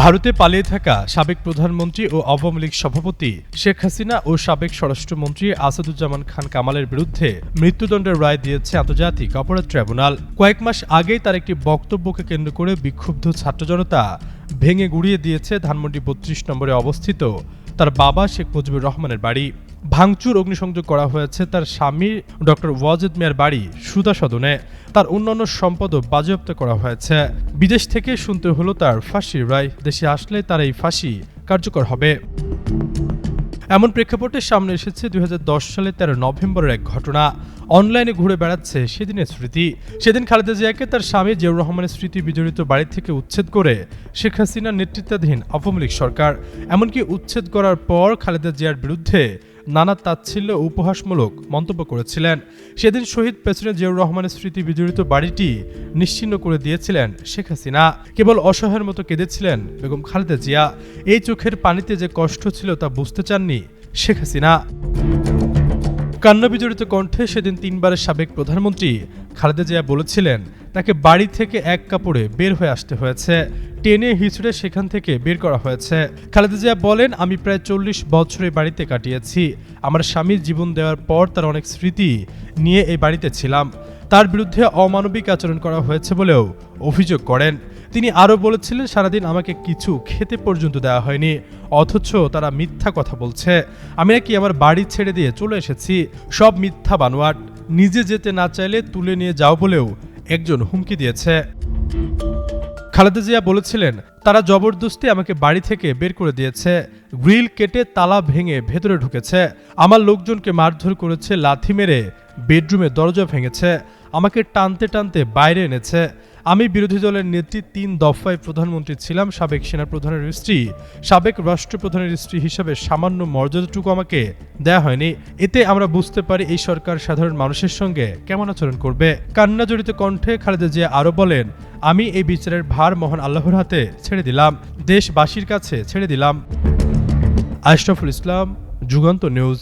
ভারতে পালিয়ে থাকা সাবেক প্রধানমন্ত্রী ও আওয়ামী লীগ সভাপতি শেখ হাসিনা ও সাবেক স্বরাষ্ট্রমন্ত্রী আসাদুজ্জামান খান কামালের বিরুদ্ধে মৃত্যুদণ্ডের রায় দিয়েছে আন্তর্জাতিক অপরাধ ট্রাইব্যুনাল। কয়েক মাস আগেই তার একটি বক্তব্যকে কেন্দ্র করে বিক্ষুব্ধ ছাত্র জনতা ভেঙে গুড়িয়ে দিয়েছে ধানমন্ডি বত্রিশ নম্বরে অবস্থিত তার বাবা শেখ মুজিবুর রহমানের বাড়ি। ভাঙচুর, অগ্নিসংযোগ করা হয়েছে তার স্বামী ডক্টর ওয়াজেদ মিয়ার বাড়ি সুদা সদনে। তার অন্যান্য সম্পদও বাজেয়াপ্ত করা হয়েছে। বিদেশ থেকে শুনতে হলো তার ফাঁসির রায়। দেশে আসলে তার এই ফাঁসি কার্যকর হবে। এমন প্রেক্ষাপটে সামনে এসেছে দুই হাজার দশ সালে তেরো নভেম্বরের এক ঘটনা। অনলাইনে ঘুরে বেড়াচ্ছে সেদিনের স্মৃতি। সেদিন খালেদা জিয়াকে তার স্বামী জিয়াউর রহমানের স্মৃতি বিজড়িত বাড়ি থেকে উচ্ছেদ করে শেখ হাসিনার নেতৃত্বাধীন আওয়ামী লীগ সরকার। এমনকি উচ্ছেদ করার পর খালেদা জিয়ার বিরুদ্ধে নানা তাচ্ছিল্য উপহাসমূলক মন্তব্য করেছিলেন। সেদিন শহীদ প্রেসিডেন্ট জিয়াউর রহমানের স্মৃতি বিজড়িত বাড়িটি নিশ্চিন্ন করে দিয়েছিলেন শেখ হাসিনা। কেবল অসহায়ের মতো কেঁদেছিলেন বেগম খালেদা জিয়া। এই চোখের পানিতে যে কষ্ট ছিল তা বুঝতে চাননি শেখ হাসিনা। কান্না বিজড়িত কণ্ঠে সেদিন তিনবারের সাবেক প্রধানমন্ত্রী খালেদা জিয়া বলেছিলেন, তাকে বাড়ি থেকে এক কাপড়ে বের হয়ে আসতে হয়েছে। টেনে হিচড়ে সেখান থেকে বের করা হয়েছে। খালেদা জিয়া বলেন, আমি প্রায় চল্লিশ বছর বাড়িতে কাটিয়েছি। আমার স্বামীর জীবন দেওয়ার পর তার অনেক স্মৃতি নিয়ে এই বাড়িতে ছিলাম। তার বিরুদ্ধে অমানবিক আচরণ করা হয়েছে বলেও অভিযোগ করেন। তিনি আরও বলেছিলেন, সারাদিন আমাকে কিছু খেতে পর্যন্ত দেওয়া হয়নি, অথচ তারা মিথ্যা কথা বলছে। আমি নাকি আমার বাড়ি ছেড়ে দিয়ে চলে এসেছি, সব মিথ্যা বানোয়াট। নিজে যেতে না চাইলে তুলে নিয়ে যাও বলেও একজন হুমকি দিয়েছে। খালেদা জিয়া বলেছিলেন, তারা জবরদস্তি আমাকে বাড়ি থেকে বের করে দিয়েছে। গ্রিল কেটে তালা ভেঙে ভেতরে ঢুকেছে। আমার লোকজনকে মারধর করেছে, লাথি মেরে বেডরুমে দরজা ভেঙেছে। আমাকে টানতে টানতে বাইরে এনেছে। আমি বিরোধী দলের নেত্রী তিন দফায় প্রধানমন্ত্রী ছিলাম, সাবেক সেনাপ্রধানের স্ত্রী, সাবেক রাষ্ট্রপ্রধানের স্ত্রী হিসাবে সামান্য মর্যাদাটুকু আমাকে দেয়া হয়নি। এতে আমরা বুঝতে পারি এই সরকার সাধারণ মানুষের সঙ্গে কেমন আচরণ করবে। কান্না জড়িত কণ্ঠে খালেদা জিয়া আরও বলেন, আমি এই বিচারের ভার মহান আল্লাহর হাতে ছেড়ে দিলাম, দেশবাসীর কাছে ছেড়ে দিলাম। আশরাফুল ইসলাম, যুগান্ত নিউজ।